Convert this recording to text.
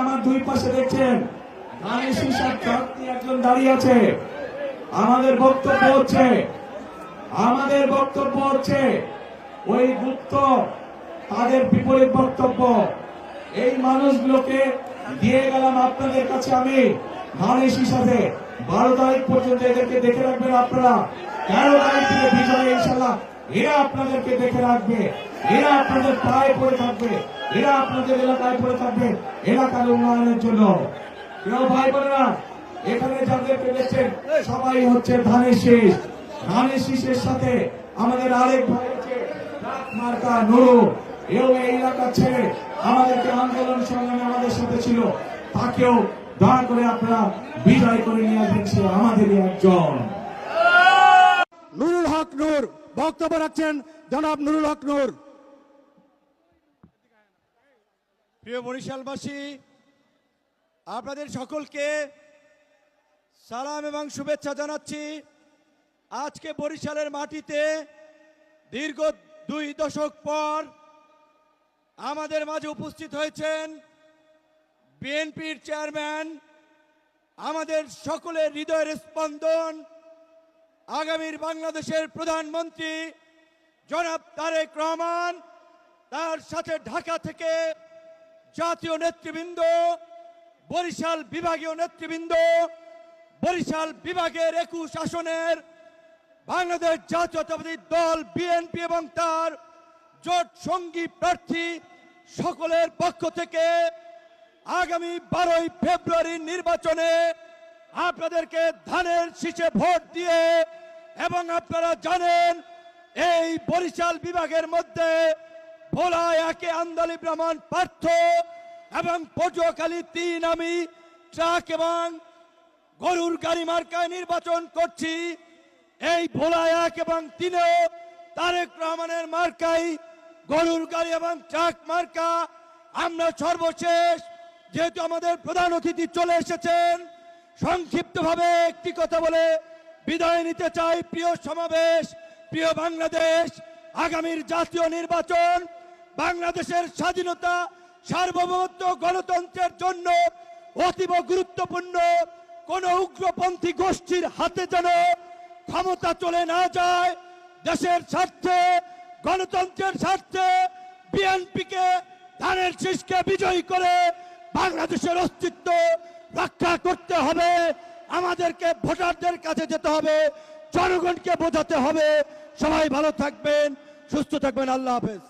আমার দুই পাশে দেখছেন। একজন দাঁড়িয়ে আছে। আমাদের বক্তব্য হচ্ছে, আমাদের বক্তব্য হচ্ছে, ওই গুপ্ত তাদের বিপরীত বক্তব্য। এই মানুষগুলোকে দিয়ে গেলাম আপনাদের কাছে আমি ধানের হিসাবে বারো তারিখ পর্যন্ত এদেরকে দেখে রাখবেন আপনারা। তেরো তারিখ থেকে বিজয়, ইনশাল্লাহ এরা আপনাদেরকে দেখে রাখবে। এরা আপনাদের পায়ে পড়ে থাকবে। এরা আপনাদের এলাকায় পড়ে থাকবে এলাকার উন্নয়নের জন্য। প্রিয় ভাই বোনেরা, এখানে যাদেরকে দেখছেন সবাই হচ্ছে ধানের শীষ। ধানের শীষের সাথে আমাদের আরেক ভাই আছে মার্কা নুরু। এও এই এলাকা ছেড়ে আমাদেরকে আন্দোলন সংগ্রামে আমাদের সাথে ছিল। তাকেও দয়া করে আপনারা বিজয় করে নিয়ে আসবেন, সে আমাদেরই একজন। নুরুল হক নূর, বক্তব্য রাখছেন জনাব নুরুল হক নূর। প্রিয় বরিশালবাসী, আপনাদের সকলকে সালাম এবং শুভেচ্ছা জানাচ্ছি। আজকে বরিশালের মাটিতে দীর্ঘ দুই দশক পর আমাদের মাঝে উপস্থিত হয়েছেন বিএনপির চেয়ারম্যান, আমাদের সকলের হৃদয়ের স্পন্দন, আগামীর বাংলাদেশের প্রধানমন্ত্রী জনাব তারেক রহমান, তার সাথে ঢাকা থেকে জাতীয় নেতৃবৃন্দ, বরিশাল বিভাগীয় নেতৃবৃন্দ, বরিশাল বিভাগের একুশ আসনের বাংলাদেশ জাতীয়তাবাদী দল, বিএনপি এবং তার জোট সঙ্গী প্রার্থী সকলের পক্ষ থেকে আগামী বারোই ফেব্রুয়ারি নির্বাচনে আপনাদেরকে ধানের শীষে ভোট দিয়ে এবং আপনারা জানেন, এই বরিশাল বিভাগের মধ্যে ভোলা একে আন্দালি ব্রাহ্মণ পার্থ এবং পটুয়াখালী তিন আমি ট্রাক এবং গরুর গাড়ি মার্কায় নির্বাচন করছি। এই ভোলা এক এবং তিনেও তারেক রহমানের মার্কাই গরুর গাড়ি এবং ট্রাক মার্কা। আমরা সর্বশেষ যেহেতু আমাদের প্রধান অতিথি চলে এসেছেন, সংক্ষিপ্তভাবে একটি কথা বলে বিদায় নিতে চাই প্রিয় সমাবেশ, প্রিয় বাংলাদেশ, আগামীর জাতীয় নির্বাচন। বাংলাদেশের স্বাধীনতা, সার্বভৌমত্ব, গণতন্ত্রের জন্য অতীব গুরুত্বপূর্ণ কোন উগ্রপন্থী গোষ্ঠীর হাতে যেন ক্ষমতা চলে না যায়, দেশের স্বার্থে, গণতন্ত্রের স্বার্থে বিএনপিকে ধানের শীষকে বিজয়ী করে বাংলাদেশের অস্তিত্ব রক্ষা করতে হবে। আমাদেরকে ভোটারদের কাছে যেতে হবে, জনগণকে বোঝাতে হবে। সবাই ভালো থাকবেন, সুস্থ থাকবেন। আল্লাহ হাফেজ।